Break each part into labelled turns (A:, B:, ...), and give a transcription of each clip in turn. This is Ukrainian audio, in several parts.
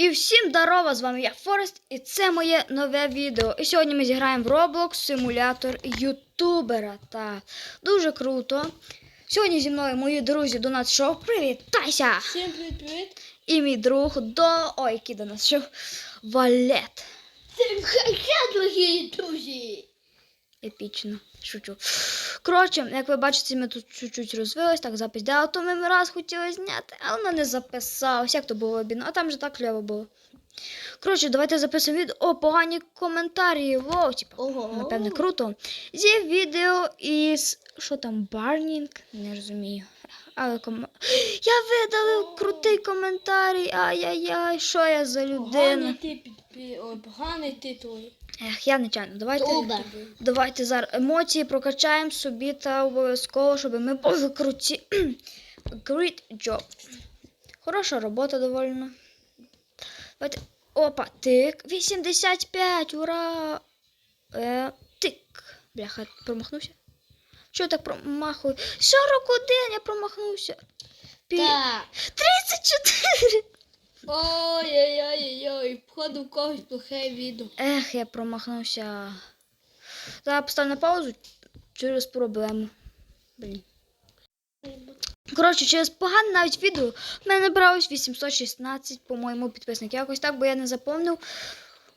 A: І всім здорово, з вами я Форест, і це моє нове відео. І сьогодні ми зіграємо в Roblox симулятор ютубера. Так, дуже круто. Сьогодні зі мною мої друзі до нас шоу. Привітайся!
B: Всім привіт-привіт!
A: І мій друг до. Ой, який до нас шоу. Валет.
B: Всім хай, друзі!
A: Епічно. Шучу. Коротше, як ви бачите, ми тут чуть-чуть розвились, так запис дали, то ми раз хотіли зняти, а воно не записалось. Як то було обідно? А там же так кльово було. Коротше, давайте записуємо відео. О, погані коментарі. Воу, типу,
B: Ого.
A: напевне, круто. Є відео із. Що там, барнінг? Не розумію. Але ком... Я видалив крутий коментарій. Ай-яй-яй, що я за людина.
B: Поганий ти поганий ти той.
A: Ех, я нечайно. Давайте.
B: Добре.
A: Давайте зараз емоції прокачаємо собі та обов'язково, щоб ми були круті. Great job. Хороша робота довольно. Давайте. Опа, тик. 85, ура! Е, тик. Бляха, промахнувся. Що я так промахую? 41 я промахнувся. Пі...
B: Так.
A: 34.
B: Ой-ой-ой-ой, походу в когось плохе відео.
A: Ех, я промахнувся. Зараз поставлю на паузу через проблему. Блін. Коротше, через погане навіть відео в мене набралось 816, по-моєму, підписників. Якось так, бо я не заповнив.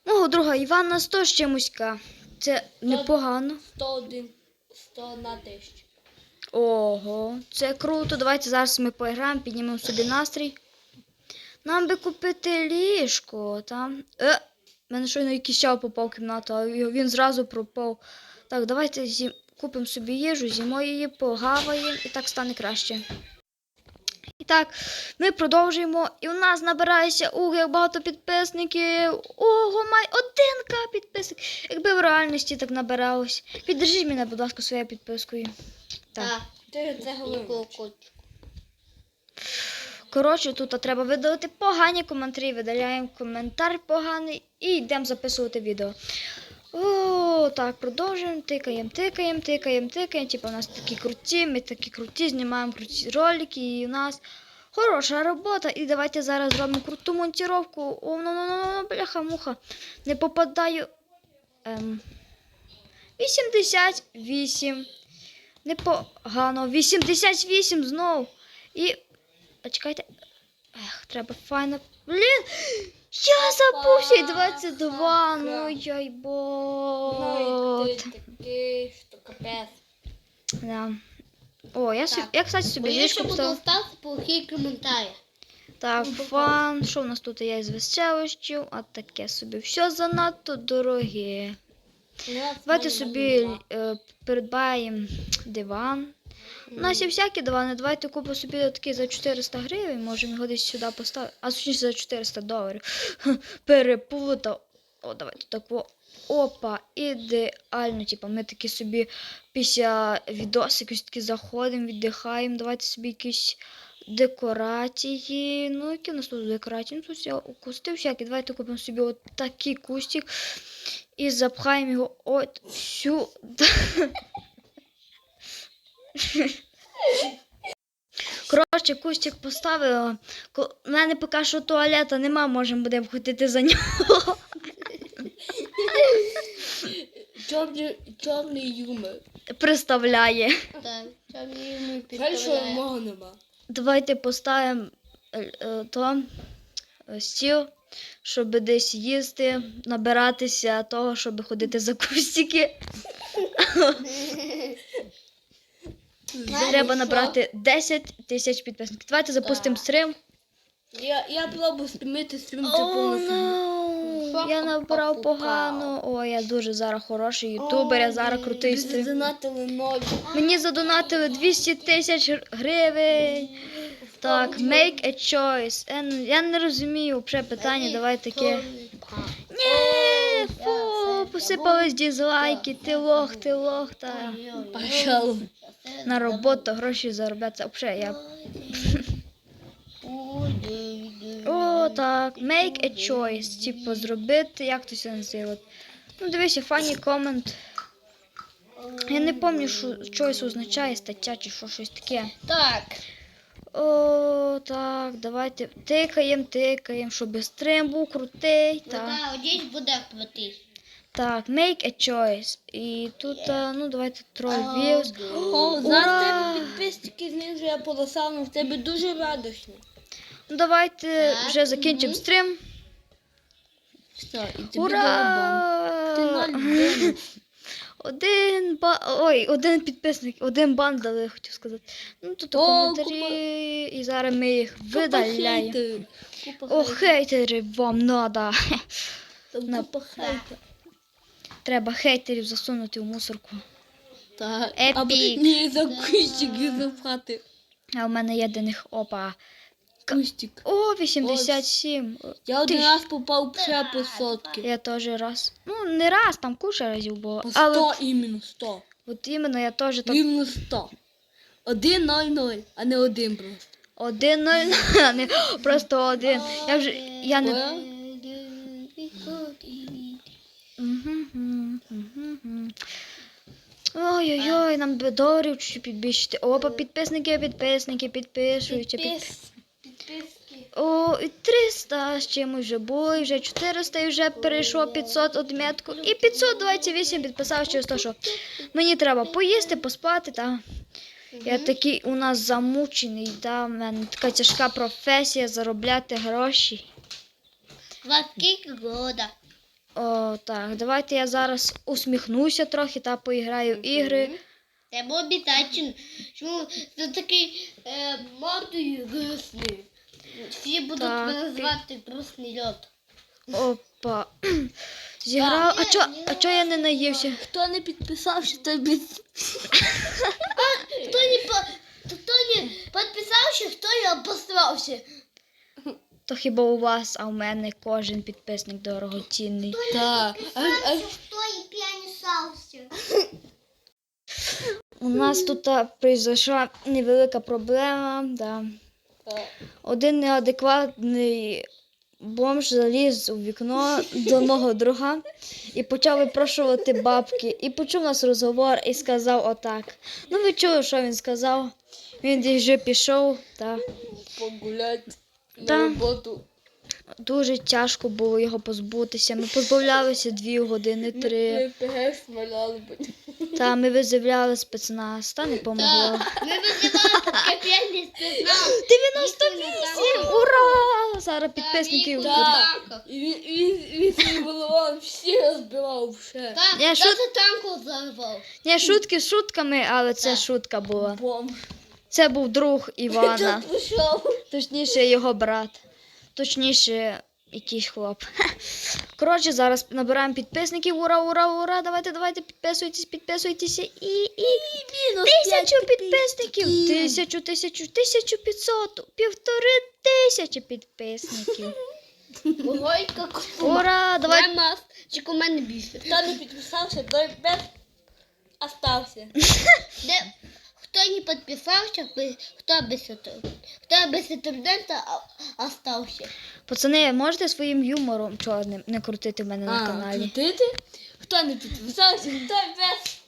A: Мого друга Івана 100 з чимуська. Це непогано.
B: 101, 101 тисяча.
A: Ого, це круто. Давайте зараз ми поіграємо, піднімемо собі настрій. Нам би купити ліжко, там. Е, мене щойно якийсь чав попав в кімнату, а він зразу пропав. Так, давайте зі... купимо собі їжу, з'їмо її, погаваємо і так стане краще. І так, ми продовжуємо. І у нас набирається ух, як багато підписників. Ого, май 1к підписник. Якби в реальності так набиралось. Піддержіть мене, будь ласка, своєю підпискою. Так.
B: Ти це говориш.
A: Коротше, тут треба видалити погані коментарі. Видаляємо коментар поганий і йдемо записувати відео. О, так, продовжуємо, тикаємо, тикаємо, тикаємо, тикаємо. Типу, у нас такі круті, ми такі круті, знімаємо круті ролики, і у нас хороша робота. І давайте зараз зробимо круту монтіровку. О, ну, ну, ну, ну, бляха, муха. Не попадаю. Ем, 88. Непогано. 88 знов. І. А чекайте. Ех, треба файно. Блін! Я забувся і 22. Ну яй
B: Ну і ти такий, що капець.
A: Да. О, я, собі, я, кстати, собі ліжко поставив.
C: ставити плохі коментарі.
A: Так, фан. Що в нас тут є з веселощів? А таке собі. Все занадто дороге. Давайте собі е, придбаємо диван. У нас є всякі дивани. Давайте купимо собі такий за 400 гривень, можемо його десь сюди поставити. А точніше за 400 доларів. Ха, Переплутав. О, давайте тако. Опа, ідеально. Типа, ми такі собі після відосиків такі заходимо, віддихаємо. Давайте собі якісь декорації. Ну, які у нас тут декорації? Ну, тут є кусти всякі. Давайте купимо собі от такий кустик і запхаємо його от сюди. Коротше, кустик поставила. У мене поки що туалета нема, можемо будемо ходити за нього.
B: Чорний, чорний юмор.
A: Приставляє.
C: Так, мені
B: Жаль, що мого нема.
A: Давайте поставимо е, е, то е, стіл, щоб десь їсти, набиратися того, щоб ходити за кустики. Треба набрати 10 тисяч підписників. Давайте запустимо
B: Так.
A: стрім.
B: Я, я пробую стримити стрім, це повністю.
A: Я набрав погано. О, я дуже зараз хороший ютубер, я зараз крутий стрім.
B: Задонатили ноль.
A: Мені задонатили 200 тисяч гривень. Так, make a choice. Я, не- я не розумію взагалі питання, давай таке. Ні, фу, посипались дізлайки, ти лох, ти лох, та
B: Пожалуй.
A: На роботу гроші заробляться. Взагалі, я. О, так, make a choice. Типу, зробити, як то це називає. Ну, дивися, funny comment. Я не пам'ятаю, що choice означає стаття чи що щось таке.
C: Так,
A: О, так, давайте тикаємо, тикаємо, щоб стрим був крутий. Так.
C: Так, буде крутий.
A: Так, make a choice. І тут, а, ну, давайте troll views.
B: О, зараз тебе підписники знижує полосами, в тебе дуже радощно.
A: Ну, давайте
C: Так,
A: вже закінчимо
C: мгм.
A: стрім.
B: Все, і тобі
A: Ура!
B: Ти ноль
A: Один ба... Ой, один підписник, один бан дали, хотів сказати. Ну тут
B: О,
A: коментарі, і зараз ми їх видаляємо.
B: Видаляємо.
A: О, хейтери вам надо. на-
B: Купа хейта.
A: Треба хейтерів засунути в мусорку.
B: Так.
A: Епік.
B: Або ні, за кущик запхати.
A: А в мене є до них опа.
B: Кущик.
A: О, 87.
B: Я один
A: Ти-
B: раз попав ще по сотки.
A: Я теж раз. Ну, не раз, там куча разів було.
B: По
A: Але
B: 100 іменно 100.
A: от іменно я теж так
B: Рівно 100. 1 0 0, а не один просто.
A: один, ноль, а не просто один. Я вже я не. Ой-ой-ой, нам би доларів чуть підбільшити. Опа, підписники, підписники, підпишуються. Під...
C: Підписки.
A: О, і 300 з чимось вже було, і вже 400, і вже перейшло 500 одметку. І 528 підписав через те, що мені треба поїсти, поспати, та. Я такий у нас замучений, та, в мене така тяжка професія заробляти гроші.
C: Скільки года?
A: О, так, давайте я зараз усміхнуся трохи та поіграю в ігри.
C: Це було обов'язково. Чому це такий е, мордою грустний? Всі будуть
A: Так,
C: мене звати грустний льот.
A: Опа. Зіграв. А чо, а чо я не наївся?
B: Хто не підписався, той без...
C: Хто не, по... хто не підписався, хто не обосрався?
A: То хіба у вас, а у мене кожен підписник дорогоцінний.
B: Так.
A: У нас тут а, произошла невелика проблема. Да. Один неадекватний бомж заліз у вікно до мого друга і почав випрошувати бабки. І почув нас розговор і сказав отак. Ну, ви чули, що він сказав? Він вже пішов. Та.
B: Погулять. На роботу.
A: Дуже тяжко було його позбутися. Ми позбавлялися дві години, три.
B: Ми ПГ смаляли.
A: Та ми визивляли спецназ, та не помогло.
C: Ми визивали п'яний спецназ.
A: 98! Ура! Зараз.
C: Так.
B: І він, він, він всі розбивав ще.
C: Так,
A: Я шут-
C: танку зарвав.
A: Ні, шутки з шутками, але це шутка була.
B: Бомж.
A: Це був друг Івана. Точніше, його брат. Точніше, якийсь хлоп. Коротше, зараз набираємо підписників. Ура, ура, ура! Давайте, давайте, підписуйтесь, підписуйтеся. І, і, тисячу підписників. Тисячу, тисячу, тисячу п'ятсот, півтори тисячі підписників. Ура! Давай.
C: Чи у мене більше?
B: Хто не підписався, той без остався.
C: Де... Хто не підписався, хто без хто без інтернету остався.
A: Пацани, можете своїм юмором чорним не крутити в мене на каналі.
B: крутити? Хто не підписався, той без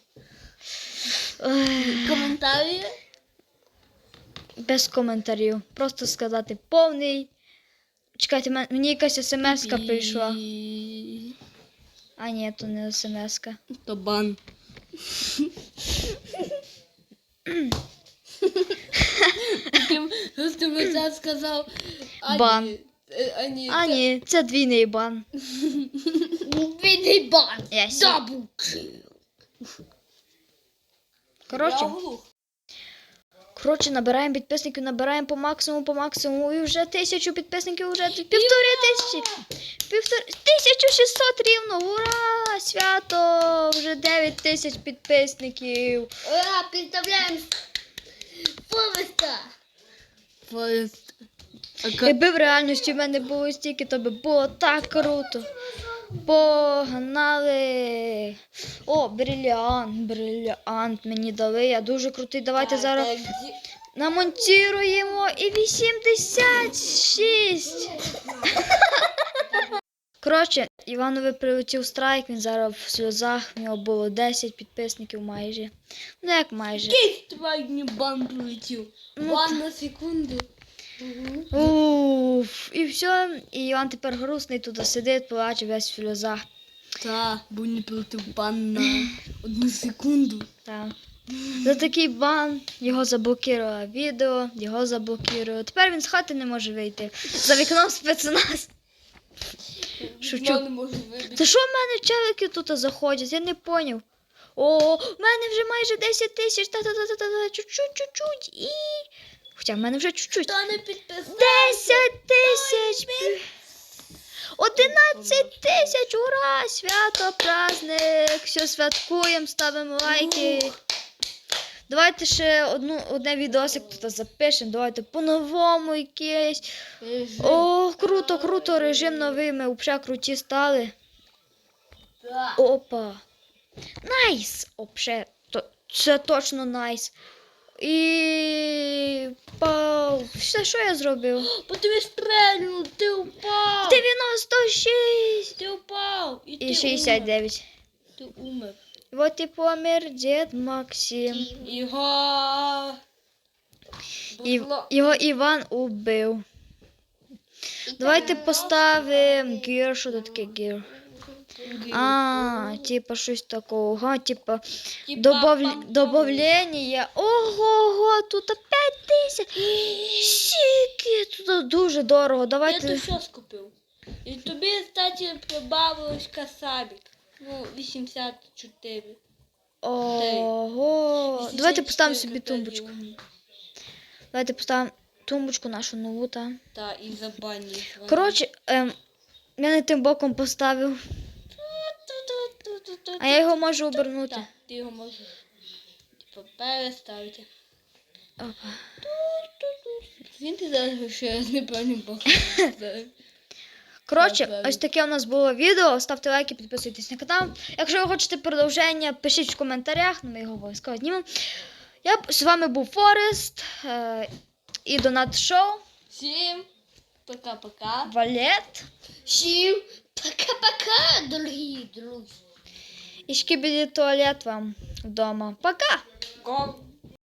B: коментарів.
A: без коментарів. Просто сказати повний. Чекайте, мен- мені якась смс-ка прийшла.
B: І-
A: А ні, то не смс-ка.
B: То бан. Потім Гостомиця сказав. а
A: Бан.
B: е, А ні,
A: А ні, це двійний бан.
C: Він бан.
A: Я сі-
C: Дабл.
A: Коротше,
B: Я глух.
A: коротше, набираємо підписників, набираємо по максимуму, по максимуму. І вже тисячу підписників, вже півтори тисячі. Півтори... 1600 рівно. Ура! Свято! Вже 9 тисяч підписників.
C: Ура, представляємо повеста.
B: Поїзд. А
A: Якби в реальності в мене було стільки, то би було так круто. Погнали. О, бриліант, бриліант мені дали. Я дуже крутий. Давайте зараз намонтіруємо і 86. Коротше, Іванові прилетів страйк, він зараз в сльозах, в нього було 10 підписників майже. Ну як майже.
B: Який страйк мені бан прилетів?
A: Ну,
B: Бан на секунду.
A: Уф, і все, і Іван тепер грустний тут сидить, плаче весь в сльозах.
B: Та, бо не прилетів бан на одну секунду.
A: Так. За такий бан його заблокувало відео, його заблокувало. Тепер він з хати не може вийти. За вікном спецназ.
B: Не вибити.
A: Та що в мене челики тут заходять? Я не поняв. О, в мене вже майже 10 тисяч. Та-та-та-та-та, чуть-чуть, чуть-чуть. І. Хоча в мене вже чуть-чуть.
B: Хто не підписав?
A: 10 тисяч. 11 тисяч, ура! Свято, праздник! Все святкуємо, ставимо лайки. Давайте ще одну, одне відосик тут запишемо. Давайте по-новому якесь. О, круто, круто, режим новий. Ми взагалі круті стали. Опа. Найс! Обше, це точно найс. І. Пау. Все, що я зробив?
B: Бо тобі стрельнув, ти упав.
A: 96
B: Ти упав. І, ти
A: і 69.
B: Умер. Ти умер.
A: Вот і помер дід Максим.
B: Його...
A: І, його Іван убив. Давайте поставимо гір. Що тут таке гір? А, типа щось такого. Ага, типа
B: Типа
A: добав...
B: пам-пам.
A: добавлення. Ого, тут 5 тисяч. Сіки, тут дуже дорого.
B: Я
A: Давайте.
B: то все скупив. І тобі, кстати, прибавилось касабік. Ну, 84.
A: Ого. Давайте поставимо собі тумбочку. Давайте поставимо тумбочку нашу нову, та.
B: Та, і забанні.
A: Коротше, ем, я не тим боком поставив, а я його можу обернути.
B: Так, ти його можеш типу, переставити.
A: Опа.
B: Він ти зараз ще неправильно боком.
A: Коротше, ось таке у нас було відео. Ставте лайки, підписуйтесь на канал. Якщо ви хочете продовження, пишіть в коментарях, ну, ми його обов'язково знімемо. Я з вами був Форест е, і Донат Шоу,
B: Всім пока-пока.
A: Валет
C: Всім пока-пока, дорогі друзі.
A: і Шкібіді туалет вам вдома. Пока!
B: Го.